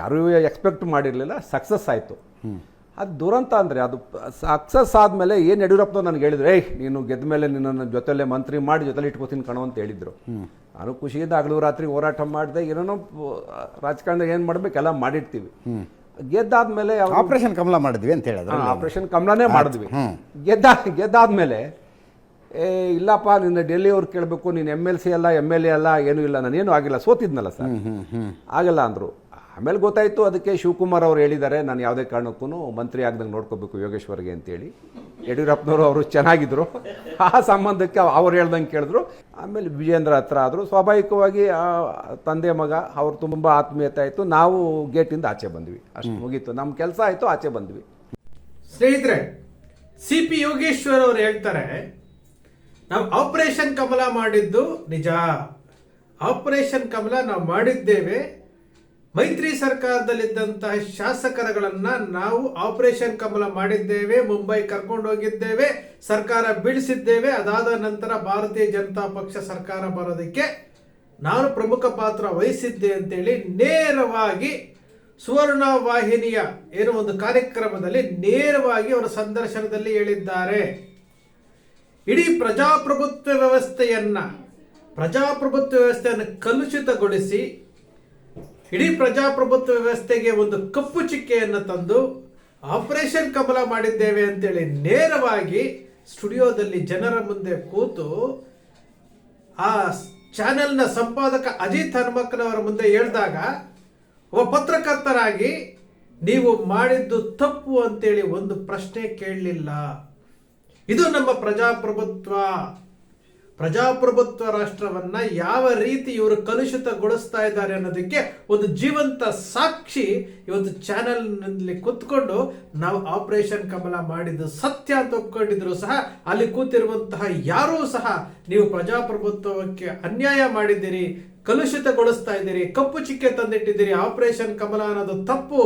ಯಾರೂ ಎಕ್ಸ್ಪೆಕ್ಟ್ ಮಾಡಿರಲಿಲ್ಲ ಸಕ್ಸಸ್ ಆಯಿತು. ಅದು ದುರಂತ ಅಂದರೆ ಅದು ಸಕ್ಸಸ್ ಆದಮೇಲೆ ಏನು ಯಡಿಯೂರಪ್ಪನವ್ರು ನನಗೆ ಹೇಳಿದ್ರು ಏಯ್ ನೀನು ಗೆದ್ದ ಮೇಲೆ ನಿನ್ನನ್ನು ಜೊತೆಲೆ ಮಂತ್ರಿ ಮಾಡಿ ಜೊತೆಲಿ ಇಟ್ಕೋತೀನಿ ಕಣೋ ಅಂತ ಹೇಳಿದ್ರು. ನಾನು ಖುಷಿಯಿಂದ ಹಗಲು ರಾತ್ರಿ ಹೋರಾಟ ಮಾಡಿದೆ ಏನೇನೋ ರಾಜಕಾರಣ ಏನು ಮಾಡಬೇಕೆಲ್ಲ ಮಾಡಿರ್ತೀವಿ. ಗೆದ್ದಾದ್ಮೇಲೆ ಆಪರೇಷನ್ ಕಮಲ ಮಾಡಿದ್ವಿ ಅಂತ ಹೇಳಿದ್ರು. ಆಪರೇಷನ್ ಕಮಲನೇ ಮಾಡಿದ್ವಿ. ಗೆದ್ದ ಗೆದ್ದಾದ್ಮೇಲೆ ಏ ಇಲ್ಲಪ್ಪ ನಿನ್ನ ಡೆಲ್ಲಿ ಅವ್ರು ಕೇಳಬೇಕು ನೀನು ಎಂ ಎಲ್ ಸಿ ಅಲ್ಲ ಎಂ ಎಲ್ ಎ ಅಲ್ಲ ಏನೂ ಇಲ್ಲ ನಾನೇನು ಆಗಿಲ್ಲ ಸೋತಿದ್ನಲ್ಲ ಸರ್. ಆಗಲ್ಲ ಅಂದರು. ಆಮೇಲೆ ಗೊತ್ತಾಯಿತು ಅದಕ್ಕೆ ಶಿವಕುಮಾರ್ ಅವರು ಹೇಳಿದ್ದಾರೆ ನಾನು ಯಾವುದೇ ಕಾರಣಕ್ಕೂ ಮಂತ್ರಿ ಆಗ್ದಂಗೆ ನೋಡ್ಕೋಬೇಕು ಯೋಗೇಶ್ವರ್ಗೆ ಅಂತೇಳಿ. ಯಡಿಯೂರಪ್ಪನವರು ಅವರು ಚೆನ್ನಾಗಿದ್ದರು ಆ ಸಂಬಂಧಕ್ಕೆ ಅವ್ರು ಹೇಳ್ದಂಗೆ ಕೇಳಿದ್ರು. ಆಮೇಲೆ ವಿಜೇಂದ್ರ ಹತ್ರ ಆದರು. ಸ್ವಾಭಾವಿಕವಾಗಿ ಆ ತಂದೆ ಮಗ ಅವ್ರು ತುಂಬ ಆತ್ಮೀಯತೆ ಆಯಿತು. ನಾವು ಗೇಟಿಂದ ಆಚೆ ಬಂದ್ವಿ. ಅಷ್ಟು ಮುಗೀತು. ನಮ್ಮ ಕೆಲಸ ಆಯಿತು ಆಚೆ ಬಂದ್ವಿ. ಸ್ನೇಹಿತರೆ ಸಿ ಪಿ ಯೋಗೇಶ್ವರ್ ಅವರು ಹೇಳ್ತಾರೆ ನಾವು ಆಪರೇಷನ್ ಕಮಲ ಮಾಡಿದ್ದು ನಿಜ. ಆಪರೇಷನ್ ಕಮಲ ನಾವು ಮಾಡಿದ್ದೇವೆ. ಮೈತ್ರಿ ಸರ್ಕಾರದಲ್ಲಿದ್ದಂತಹ ಶಾಸಕರಗಳನ್ನ ನಾವು ಆಪರೇಷನ್ ಕಮಲ ಮಾಡಿದ್ದೇವೆ, ಮುಂಬೈ ಕರ್ಕೊಂಡು ಹೋಗಿದ್ದೇವೆ, ಸರ್ಕಾರ ಬೀಳಿಸಿದ್ದೇವೆ. ಅದಾದ ನಂತರ ಭಾರತೀಯ ಜನತಾ ಪಕ್ಷ ಸರ್ಕಾರ ಬರೋದಕ್ಕೆ ನಾನು ಪ್ರಮುಖ ಪಾತ್ರ ವಹಿಸಿದ್ದೆ ಅಂತೇಳಿ ನೇರವಾಗಿ ಸುವರ್ಣ ವಾಹಿನಿಯ ಏನೋ ಒಂದು ಕಾರ್ಯಕ್ರಮದಲ್ಲಿ ನೇರವಾಗಿ ಅವರ ಸಂದರ್ಶನದಲ್ಲಿ ಹೇಳಿದ್ದಾರೆ. ಇಡೀ ಪ್ರಜಾಪ್ರಭುತ್ವ ವ್ಯವಸ್ಥೆಯನ್ನ, ಪ್ರಜಾಪ್ರಭುತ್ವ ವ್ಯವಸ್ಥೆಯನ್ನು ಕಲುಷಿತಗೊಳಿಸಿ ಇಡೀ ಪ್ರಜಾಪ್ರಭುತ್ವ ವ್ಯವಸ್ಥೆಗೆ ಒಂದು ಕಪ್ಪು ಚಿಕ್ಕೆಯನ್ನು ತಂದು ಆಪರೇಷನ್ ಕಮಲ ಮಾಡಿದ್ದೇವೆ ಅಂತೇಳಿ ನೇರವಾಗಿ ಸ್ಟುಡಿಯೋದಲ್ಲಿ ಜನರ ಮುಂದೆ ಕೂತು ಆ ಚಾನೆಲ್ನ ಸಂಪಾದಕ ಅಜಿತ್ ಹನುಮಕ್ಕನವರ ಮುಂದೆ ಹೇಳಿದಾಗ ಒಬ್ಬ ಪತ್ರಕರ್ತರಾಗಿ ನೀವು ಮಾಡಿದ್ದು ತಪ್ಪು ಅಂತೇಳಿ ಒಂದು ಪ್ರಶ್ನೆ ಕೇಳಲಿಲ್ಲ. ಇದು ನಮ್ಮ ಪ್ರಜಾಪ್ರಭುತ್ವ. ಪ್ರಜಾಪ್ರಭುತ್ವ ರಾಷ್ಟ್ರವನ್ನ ಯಾವ ರೀತಿ ಇವರು ಕಲುಷಿತಗೊಳಿಸ್ತಾ ಇದ್ದಾರೆ ಅನ್ನೋದಕ್ಕೆ ಒಂದು ಜೀವಂತ ಸಾಕ್ಷಿ ಇವತ್ತು ಚಾನೆಲ್ನಲ್ಲಿ ಕೂತ್ಕೊಂಡು ನಾವು ಆಪರೇಷನ್ ಕಮಲ ಮಾಡಿದ್ದು ಸತ್ಯ ಅಂತ ಒಪ್ಕೊಂಡಿದ್ರು ಸಹ, ಅಲ್ಲಿ ಕೂತಿರುವಂತಹ ಯಾರೂ ಸಹ ನೀವು ಪ್ರಜಾಪ್ರಭುತ್ವಕ್ಕೆ ಅನ್ಯಾಯ ಮಾಡಿದ್ದೀರಿ, ಕಲುಷಿತಗೊಳಿಸ್ತಾ ಇದ್ದೀರಿ, ಕಪ್ಪು ಚಿಕ್ಕೆ ತಂದಿಟ್ಟಿದ್ದೀರಿ, ಆಪರೇಷನ್ ಕಮಲ ಅನ್ನೋದು ತಪ್ಪು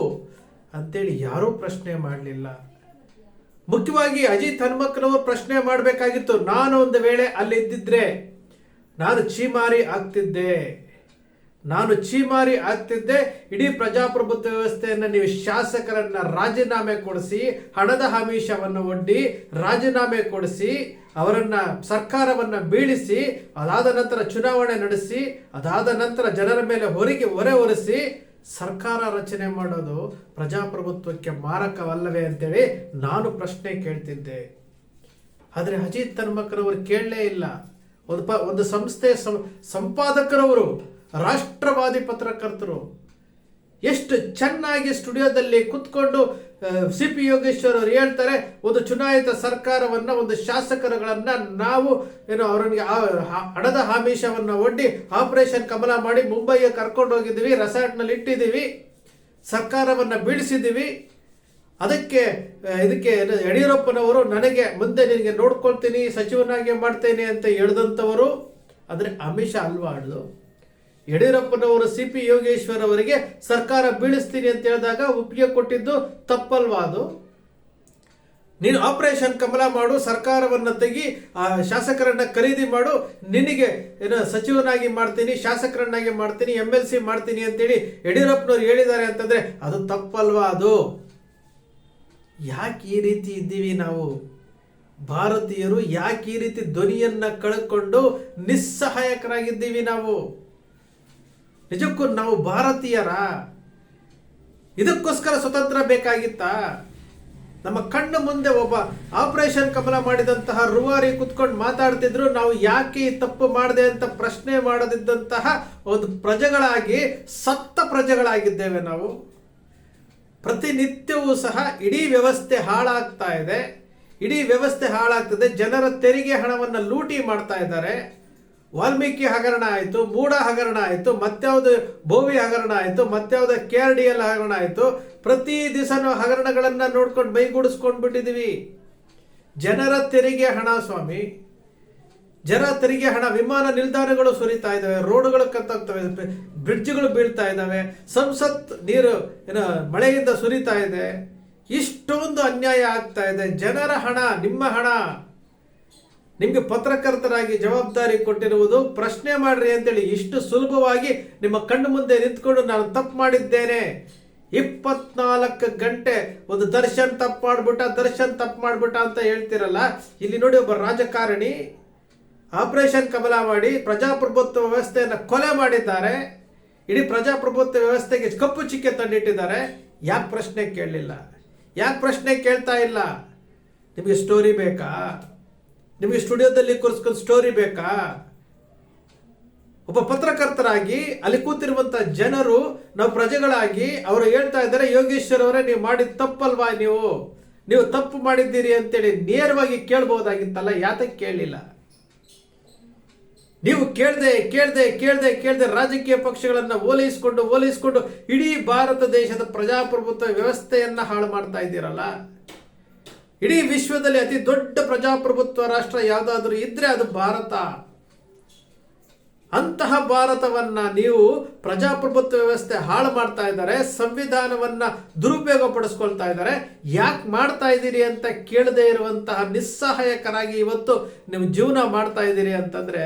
ಅಂತೇಳಿ ಯಾರೂ ಪ್ರಶ್ನೆ ಮಾಡಲಿಲ್ಲ. ಮುಖ್ಯವಾಗಿ ಅಜಿತ್ ಹನುಮಕ್ಕನವರು ಪ್ರಶ್ನೆ ಮಾಡಬೇಕಾಗಿತ್ತು. ನಾನು ಒಂದು ವೇಳೆ ಅಲ್ಲಿ ಇದ್ದಿದ್ರೆ ನಾನು ಚೀಮಾರಿ ಆಗ್ತಿದ್ದೆ. ನಾನು ಚೀಮಾರಿ ಆಗ್ತಿದ್ದೆ. ಇಡೀ ಪ್ರಜಾಪ್ರಭುತ್ವ ವ್ಯವಸ್ಥೆಯನ್ನು ನೀವು ಶಾಸಕರನ್ನ ರಾಜೀನಾಮೆ ಕೊಡಿಸಿ, ಹಣದ ಆಮಿಷವನ್ನು ಒಡ್ಡಿ ರಾಜೀನಾಮೆ ಕೊಡಿಸಿ, ಅವರನ್ನ ಸರ್ಕಾರವನ್ನ ಬೀಳಿಸಿ, ಅದಾದ ನಂತರ ಚುನಾವಣೆ ನಡೆಸಿ, ಅದಾದ ನಂತರ ಜನರ ಮೇಲೆ ಹೊರಿಗೆ ಹೊರೆ ಹೊರಿಸಿ ಸರ್ಕಾರ ರಚನೆ ಮಾಡೋದು ಪ್ರಜಾಪ್ರಭುತ್ವಕ್ಕೆ ಮಾರಕವಲ್ಲವೇ ಅಂತೇಳಿ ನಾನು ಪ್ರಶ್ನೆ ಕೇಳ್ತಿದ್ದೆ. ಆದರೆ ಅಜಿತ್ ಹನುಮಕ್ಕನವರು ಕೇಳಲೇ ಇಲ್ಲ. ಒಂದು ಪ, ಒಂದು ಸಂಸ್ಥೆ ಸಂಪಾದಕರವರು, ರಾಷ್ಟ್ರವಾದಿ ಪತ್ರಕರ್ತರು ಎಷ್ಟು ಚೆನ್ನಾಗಿ ಸ್ಟುಡಿಯೋದಲ್ಲಿ ಕುತ್ಕೊಂಡು ಸಿ ಪಿ ಯೋಗೇಶ್ವರ್ ಅವರು ಹೇಳ್ತಾರೆ, ಒಂದು ಚುನಾಯಿತ ಸರ್ಕಾರವನ್ನ, ಒಂದು ಶಾಸಕರುಗಳನ್ನು ನಾವು, ಏನು ಅವರಿಗೆ ಹಣದ ಆಮಿಷವನ್ನು ಒಡ್ಡಿ ಆಪರೇಷನ್ ಕಮಲ ಮಾಡಿ ಮುಂಬೈಗೆ ಕರ್ಕೊಂಡು ಹೋಗಿದ್ದೀವಿ, ರೆಸಾರ್ಟ್ನಲ್ಲಿ ಇಟ್ಟಿದ್ದೀವಿ, ಸರ್ಕಾರವನ್ನ ಬೀಳಿಸಿದ್ದೀವಿ. ಅದಕ್ಕೆ ಇದಕ್ಕೆ ಯಡಿಯೂರಪ್ಪನವರು ನನಗೆ ಮುಂದೆ ನಿನಗೆ ನೋಡ್ಕೊಳ್ತೀನಿ, ಸಚಿವನಾಗೆ ಮಾಡ್ತೇನೆ ಅಂತ ಹೇಳಿದಂಥವರು, ಆದರೆ ಅಮಿಷ ಅಲ್ವಾ ಅದು ಯಡಿಯೂರಪ್ಪನವರು ಸಿ ಪಿ ಯೋಗೇಶ್ವರ್ ಅವರಿಗೆ ಸರ್ಕಾರ ಬೀಳಿಸ್ತೀನಿ ಅಂತ ಹೇಳಿದಾಗ ಒಪ್ಪಿಗೆ ಕೊಟ್ಟಿದ್ದು ತಪ್ಪಲ್ವಾ ಅದು? ನೀನು ಆಪರೇಷನ್ ಕಮಲ ಮಾಡು, ಸರ್ಕಾರವನ್ನ ತೆಗಿ, ಆ, ಶಾಸಕರನ್ನ ಖರೀದಿ ಮಾಡು, ನಿನಗೆ ಏನು ಸಚಿವನಾಗಿ ಮಾಡ್ತೀನಿ, ಶಾಸಕರನ್ನಾಗಿ ಮಾಡ್ತೀನಿ ಎಂ ಎಲ್ ಸಿ ಮಾಡ್ತೀನಿ ಅಂತೇಳಿ ಯಡಿಯೂರಪ್ಪನವ್ರು ಹೇಳಿದ್ದಾರೆ ಅಂತಂದ್ರೆ ಅದು ತಪ್ಪಲ್ವಾ ಅದು? ಯಾಕೆ ಈ ರೀತಿ ಇದ್ದೀವಿ ನಾವು? ಭಾರತೀಯರು ಯಾಕೆ ಈ ರೀತಿ ಧ್ವನಿಯನ್ನ ಕಳ್ಕೊಂಡು ನಿಸ್ಸಹಾಯಕರಾಗಿದ್ದೀವಿ ನಾವು? ನಿಜಕ್ಕೂ ನಾವು ಭಾರತೀಯರ? ಇದಕ್ಕೋಸ್ಕರ ಸ್ವತಂತ್ರ ಬೇಕಾಗಿತ್ತಾ? ನಮ್ಮ ಕಣ್ಣು ಮುಂದೆ ಒಬ್ಬ ಆಪರೇಷನ್ ಕಮಲ ಮಾಡಿದಂತಹ ರೂವಾರಿ ಕುತ್ಕೊಂಡು ಮಾತಾಡ್ತಿದ್ರು. ನಾವು ಯಾಕೆ ತಪ್ಪು ಮಾಡಿದೆ ಅಂತ ಪ್ರಶ್ನೆ ಮಾಡದಿದ್ದಂತಹ ಒಂದು ಪ್ರಜೆಗಳಾಗಿ, ಸತ್ತ ಪ್ರಜೆಗಳಾಗಿದ್ದೇವೆ ನಾವು. ಪ್ರತಿನಿತ್ಯವೂ ಸಹ ಇಡೀ ವ್ಯವಸ್ಥೆ ಹಾಳಾಗ್ತಾ ಇದೆ. ಇಡೀ ವ್ಯವಸ್ಥೆ ಹಾಳಾಗ್ತದೆ. ಜನರ ತೆರಿಗೆ ಹಣವನ್ನು ಲೂಟಿ ಮಾಡ್ತಾ ಇದ್ದಾರೆ. ವಾಲ್ಮೀಕಿ ಹಗರಣ ಆಯಿತು ಮೂಡ ಹಗರಣ ಆಯಿತು, ಮತ್ಯಾವುದು ಭೋವಿ ಹಗರಣ ಆಯಿತು, ಮತ್ಯಾವುದ ಕೆ ಆರ್ ಡಿ ಎಲ್ ಹಗರಣ ಆಯಿತು, ಪ್ರತಿ ದಿವಸನೂ ಹಗರಣಗಳನ್ನು ನೋಡ್ಕೊಂಡು ಮೈಗೂಡಿಸ್ಕೊಂಡು ಬಿಟ್ಟಿದ್ದೀವಿ ಜನರ ತೆರಿಗೆ ಹಣ ಸ್ವಾಮಿ. ಜನ ತೆರಿಗೆ ಹಣ, ವಿಮಾನ ನಿಲ್ದಾಣಗಳು ಸುರಿತಾ ಇದ್ದಾವೆ, ರೋಡ್ಗಳು ಕತ್ತಾಗ್ತವೆ, ಬ್ರಿಡ್ಜ್ಗಳು ಬೀಳ್ತಾ ಇದ್ದಾವೆ, ಸಂಸತ್ ನೀರು, ಏನು, ಮಳೆಯಿಂದ ಸುರಿತಾ ಇದೆ. ಇಷ್ಟೊಂದು ಅನ್ಯಾಯ ಆಗ್ತಾ ಇದೆ. ಜನರ ಹಣ, ನಿಮ್ಮ ಹಣ. ನಿಮ್ಗೆ ಪತ್ರಕರ್ತರಾಗಿ ಜವಾಬ್ದಾರಿ ಕೊಟ್ಟಿರುವುದು ಪ್ರಶ್ನೆ ಮಾಡ್ರಿ ಅಂತೇಳಿ ಇಷ್ಟು ಸುಲಭವಾಗಿ ನಿಮ್ಮ ಕಣ್ಣು ಮುಂದೆ ನಿಂತ್ಕೊಂಡು ನಾನು ತಪ್ಪು ಮಾಡಿದ್ದೇನೆ. ಇಪ್ಪತ್ನಾಲ್ಕು ಗಂಟೆ ಒಂದು ದರ್ಶನ್ ತಪ್ಪು ಮಾಡ್ಬಿಟ್ಟ, ದರ್ಶನ್ ತಪ್ಪು ಮಾಡ್ಬಿಟ್ಟ ಅಂತ ಹೇಳ್ತಿರಲ್ಲ? ಇಲ್ಲಿ ನೋಡಿ ಒಬ್ಬ ರಾಜಕಾರಣಿ ಆಪರೇಷನ್ ಕಮಲ ಮಾಡಿ ಪ್ರಜಾಪ್ರಭುತ್ವ ವ್ಯವಸ್ಥೆಯನ್ನು ಕೊಲೆ ಮಾಡಿದ್ದಾರೆ. ಇಡೀ ಪ್ರಜಾಪ್ರಭುತ್ವ ವ್ಯವಸ್ಥೆಗೆ ಕಪ್ಪು ಚಿಕ್ಕೆ ತಂದಿಟ್ಟಿದ್ದಾರೆ. ಯಾಕೆ ಪ್ರಶ್ನೆ ಕೇಳಲಿಲ್ಲ? ಯಾಕೆ ಪ್ರಶ್ನೆ ಕೇಳ್ತಾ ಇಲ್ಲ? ನಿಮಗೆ ಸ್ಟೋರಿ ಬೇಕಾ? ನಿಮಗೆ ಸ್ಟುಡಿಯೋದಲ್ಲಿ ಕೂರಿಸ್ಕೊಂಡು ಸ್ಟೋರಿ ಬೇಕಾ? ಒಬ್ಬ ಪತ್ರಕರ್ತರಾಗಿ ಅಲ್ಲಿ ಕೂತಿರುವಂತ ಜನರು ನಾವು ಪ್ರಜೆಗಳಾಗಿ ಅವರು ಹೇಳ್ತಾ ಇದ್ದಾರೆ, ಯೋಗೇಶ್ವರ್ ಅವರೇ, ನೀವು ಮಾಡಿದ ತಪ್ಪಲ್ವಾ ನೀವು? ನೀವು ತಪ್ಪು ಮಾಡಿದ್ದೀರಿ ಅಂತೇಳಿ ನೇರವಾಗಿ ಕೇಳ್ಬೋದಾಗಿತ್ತಲ್ಲ, ಯಾತಕ್ಕೆ ಕೇಳಲಿಲ್ಲ ನೀವು ಕೇಳದೆ ಕೇಳದೆ ಕೇಳದೆ ಕೇಳದೆ ರಾಜಕೀಯ ಪಕ್ಷಗಳನ್ನ ಓಲೈಸಿಕೊಂಡು ಓಲೈಸಿಕೊಂಡು ಇಡೀ ಭಾರತ ದೇಶದ ಪ್ರಜಾಪ್ರಭುತ್ವ ವ್ಯವಸ್ಥೆಯನ್ನ ಹಾಳು ಮಾಡ್ತಾ ಇದ್ದೀರಲ್ಲ? ಇಡೀ ವಿಶ್ವದಲ್ಲಿ ಅತಿ ದೊಡ್ಡ ಪ್ರಜಾಪ್ರಭುತ್ವ ರಾಷ್ಟ್ರ ಯಾವುದಾದ್ರೂ ಇದ್ರೆ ಅದು ಭಾರತ. ಅಂತಹ ಭಾರತವನ್ನ ನೀವು ಪ್ರಜಾಪ್ರಭುತ್ವ ವ್ಯವಸ್ಥೆ ಹಾಳು ಮಾಡ್ತಾ ಇದ್ದಾರೆ, ಸಂವಿಧಾನವನ್ನ ದುರುಪಯೋಗ ಪಡಿಸ್ಕೊಳ್ತಾ ಇದ್ದಾರೆ. ಯಾಕೆ ಮಾಡ್ತಾ ಇದ್ದೀರಿ ಅಂತ ಕೇಳದೇ ಇರುವಂತಹ ನಿಸ್ಸಹಾಯಕರಾಗಿ ಇವತ್ತು ನೀವು ಜೀವನ ಮಾಡ್ತಾ ಇದ್ದೀರಿ ಅಂತಂದ್ರೆ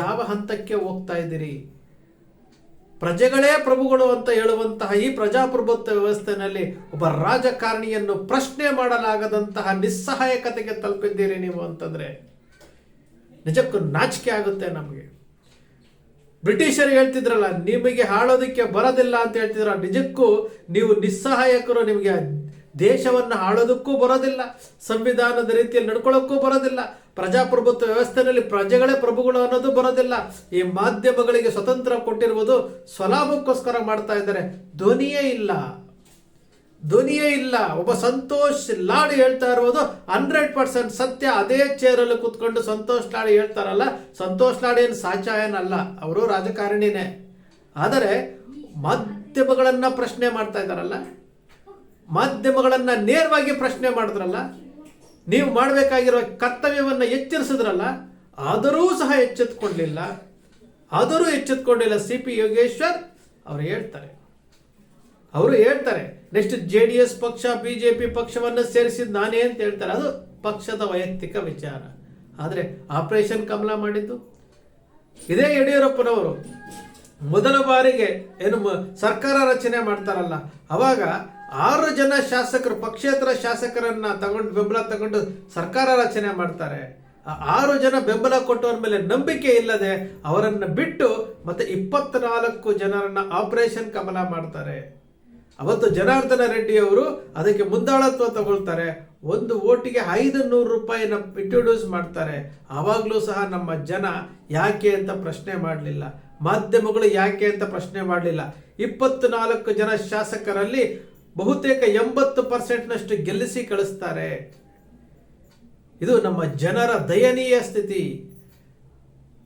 ಯಾವ ಹಂತಕ್ಕೆ ಹೋಗ್ತಾ ಇದ್ದೀರಿ? ಪ್ರಜೆಗಳೇ ಪ್ರಭುಗಳು ಅಂತ ಹೇಳುವಂತಹ ಈ ಪ್ರಜಾಪ್ರಭುತ್ವ ವ್ಯವಸ್ಥೆಯಲ್ಲಿ ಒಬ್ಬ ರಾಜಕಾರಣಿಯನ್ನು ಪ್ರಶ್ನೆ ಮಾಡಲಾಗದಂತಹ ನಿಸ್ಸಹಾಯಕತೆಗೆ ತಲುಪಿದ್ದೀರಿ ನೀವು ಅಂತಂದ್ರೆ ನಿಜಕ್ಕೂ ನಾಚಿಕೆ ಆಗುತ್ತೆ ನಮಗೆ. ಬ್ರಿಟಿಷರು ಹೇಳ್ತಿದ್ರಲ್ಲ, ನಿಮಗೆ ಹಾಳೋದಕ್ಕೆ ಬರೋದಿಲ್ಲ ಅಂತ ಹೇಳ್ತಿದ್ರ ನಿಜಕ್ಕೂ ನೀವು ನಿಸ್ಸಹಾಯಕರು, ನಿಮಗೆ ದೇಶವನ್ನು ಆಳೋದಕ್ಕೂ ಬರೋದಿಲ್ಲ, ಸಂವಿಧಾನದ ರೀತಿಯಲ್ಲಿ ನಡ್ಕೊಳ್ಳೋಕ್ಕೂ ಬರೋದಿಲ್ಲ ಪ್ರಜಾಪ್ರಭುತ್ವ ವ್ಯವಸ್ಥೆಯಲ್ಲಿ ಪ್ರಜೆಗಳೇ ಪ್ರಭುಗಳು ಅನ್ನೋದು ಬರೋದಿಲ್ಲ. ಈ ಮಾಧ್ಯಮಗಳಿಗೆ ಸ್ವತಂತ್ರ ಕೊಟ್ಟಿರುವುದು ಸ್ವಲಾಭಕ್ಕೋಸ್ಕರ ಮಾಡ್ತಾ ಇದ್ದಾರೆ. ಧ್ವನಿಯೇ ಇಲ್ಲ. ಧ್ವನಿಯೇ ಇಲ್ಲ. ಒಬ್ಬ ಸಂತೋಷ್ ಲಾಡ್ ಹೇಳ್ತಾ ಇರುವುದು ಹಂಡ್ರೆಡ್ ಪರ್ಸೆಂಟ್ ಸತ್ಯ. ಅದೇ ಚೇರಲ್ಲಿ ಕೂತ್ಕೊಂಡು ಸಂತೋಷ್ ಲಾಡ್ ಹೇಳ್ತಾರಲ್ಲ, ಸಂತೋಷ್ ಲಾಡ್ ಏನು ಸಾಚಾಯನಲ್ಲ. ಅವರು ರಾಜಕಾರಣಿನೇ. ಆದರೆ ಮಾಧ್ಯಮಗಳನ್ನು ಪ್ರಶ್ನೆ ಮಾಡ್ತಾ ಇದ್ದಾರಲ್ಲ. ಮಾಧ್ಯಮಗಳನ್ನು ನೇರವಾಗಿ ಪ್ರಶ್ನೆ ಮಾಡಿದ್ರಲ್ಲ. ನೀವು ಮಾಡಬೇಕಾಗಿರೋ ಕರ್ತವ್ಯವನ್ನು ಎಚ್ಚರಿಸಿದ್ರಲ್ಲ, ಆದರೂ ಸಹ ಎಚ್ಚೆತ್ಕೊಂಡಿಲ್ಲ ಆದರೂ ಎಚ್ಚೆತ್ಕೊಂಡಿಲ್ಲ ಸಿ ಪಿ ಯೋಗೇಶ್ವರ್, ಅವರು ಹೇಳ್ತಾರೆ. ಅವರು ಹೇಳ್ತಾರೆ, ನೆಕ್ಸ್ಟ್ ಜೆ ಡಿ ಎಸ್ ಪಕ್ಷ ಬಿಜೆಪಿ ಪಕ್ಷವನ್ನು ಸೇರಿಸಿದ್ ನಾನೇ ಅಂತ ಹೇಳ್ತಾರೆ. ಅದು ಪಕ್ಷದ ವೈಯಕ್ತಿಕ ವಿಚಾರ. ಆದರೆ ಆಪರೇಷನ್ ಕಮಲ ಮಾಡಿದ್ದು? ಇದೇ ಯಡಿಯೂರಪ್ಪನವರು. ಮೊದಲ ಬಾರಿಗೆ ಏನು ಸರ್ಕಾರ ರಚನೆ ಮಾಡ್ತಾರಲ್ಲ, ಅವಾಗ ಆರು ಜನ ಶಾಸಕರು, ಪಕ್ಷೇತರ ಶಾಸಕರನ್ನ ತಗೊಂಡು ಬೆಂಬಲ ತಗೊಂಡು ಸರ್ಕಾರ ರಚನೆ ಮಾಡ್ತಾರೆ. ಆರು ಜನ ಬೆಂಬಲ ಕೊಟ್ಟವರ ಮೇಲೆ ನಂಬಿಕೆ ಇಲ್ಲದೆ ಅವರನ್ನ ಬಿಟ್ಟು ಮತ್ತೆ ಇಪ್ಪತ್ನಾಲ್ಕು ಜನರನ್ನ ಆಪರೇಷನ್ ಕಮಲ ಮಾಡ್ತಾರೆ. ಅವತ್ತು ಜನಾರ್ದನ ರೆಡ್ಡಿ ಅವರು ಅದಕ್ಕೆ ಮುಂದಾಳತ್ವ ತಗೊಳ್ತಾರೆ. ಒಂದು ಓಟಿಗೆ ಐದು ನೂರು ರೂಪಾಯಿನ ಇಂಟ್ರೊಡ್ಯೂಸ್ ಮಾಡ್ತಾರೆ. ಆವಾಗಲೂ ಸಹ ನಮ್ಮ ಜನ ಯಾಕೆ ಅಂತ ಪ್ರಶ್ನೆ ಮಾಡಲಿಲ್ಲ. ಮಾಧ್ಯಮಗಳು ಯಾಕೆ ಅಂತ ಪ್ರಶ್ನೆ ಮಾಡಲಿಲ್ಲ. ಇಪ್ಪತ್ನಾಲ್ಕು ಜನ ಶಾಸಕರಲ್ಲಿ ಬಹುತೇಕ ಎಂಬತ್ತು ಪರ್ಸೆಂಟ್ನಷ್ಟು ಗೆಲ್ಲಿಸಿ ಕಳಿಸ್ತಾರೆ. ಇದು ನಮ್ಮ ಜನರ ದಯನೀಯ ಸ್ಥಿತಿ.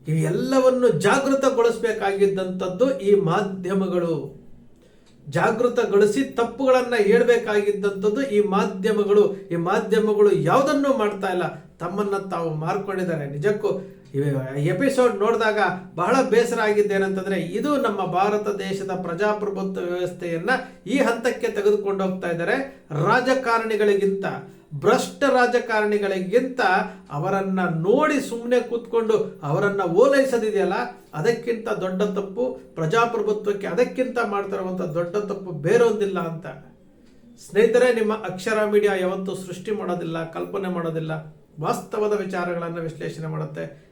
ಇವೆಲ್ಲವನ್ನು ಜಾಗೃತಗೊಳಿಸಬೇಕಾಗಿದ್ದಂಥದ್ದು ಈ ಮಾಧ್ಯಮಗಳು. ಜಾಗೃತಗೊಳಿಸಿ ತಪ್ಪುಗಳನ್ನು ಹೇಳಬೇಕಾಗಿದ್ದಂಥದ್ದು ಈ ಮಾಧ್ಯಮಗಳು. ಈ ಮಾಧ್ಯಮಗಳು ಯಾವುದನ್ನು ಮಾಡ್ತಾ ಇಲ್ಲ. ತಮ್ಮನ್ನ ತಾವು ಮಾರ್ಕೊಂಡಿದ್ದಾರೆ. ನಿಜಕ್ಕೂ ಎಪಿಸೋಡ್ ನೋಡಿದಾಗ ಬಹಳ ಬೇಸರ ಆಗಿದ್ದೇನಂತಂದ್ರೆ ಇದು ನಮ್ಮ ಭಾರತ ದೇಶದ ಪ್ರಜಾಪ್ರಭುತ್ವ ವ್ಯವಸ್ಥೆಯನ್ನ ಈ ಹಂತಕ್ಕೆ ತೆಗೆದುಕೊಂಡು ಹೋಗ್ತಾ ಇದ್ದಾರೆ. ರಾಜಕಾರಣಿಗಳಿಗಿಂತ, ಭ್ರಷ್ಟ ರಾಜಕಾರಣಿಗಳಿಗಿಂತ ಅವರನ್ನು ನೋಡಿ ಸುಮ್ಮನೆ ಕೂತ್ಕೊಂಡು ಅವರನ್ನು ಓಲೈಸದಿದೆಯಲ್ಲ, ಅದಕ್ಕಿಂತ ದೊಡ್ಡ ತಪ್ಪು ಪ್ರಜಾಪ್ರಭುತ್ವಕ್ಕೆ ಅದಕ್ಕಿಂತ ಮಾಡ್ತಿರುವಂಥ ದೊಡ್ಡ ತಪ್ಪು ಬೇರೊಂದಿಲ್ಲ ಅಂತ. ಸ್ನೇಹಿತರೆ, ನಿಮ್ಮ ಅಕ್ಷರ ಮೀಡಿಯಾ ಯಾವತ್ತೂ ಸೃಷ್ಟಿ ಮಾಡೋದಿಲ್ಲ, ಕಲ್ಪನೆ ಮಾಡೋದಿಲ್ಲ. ವಾಸ್ತವದ ವಿಚಾರಗಳನ್ನು ವಿಶ್ಲೇಷಣೆ ಮಾಡುತ್ತೆ.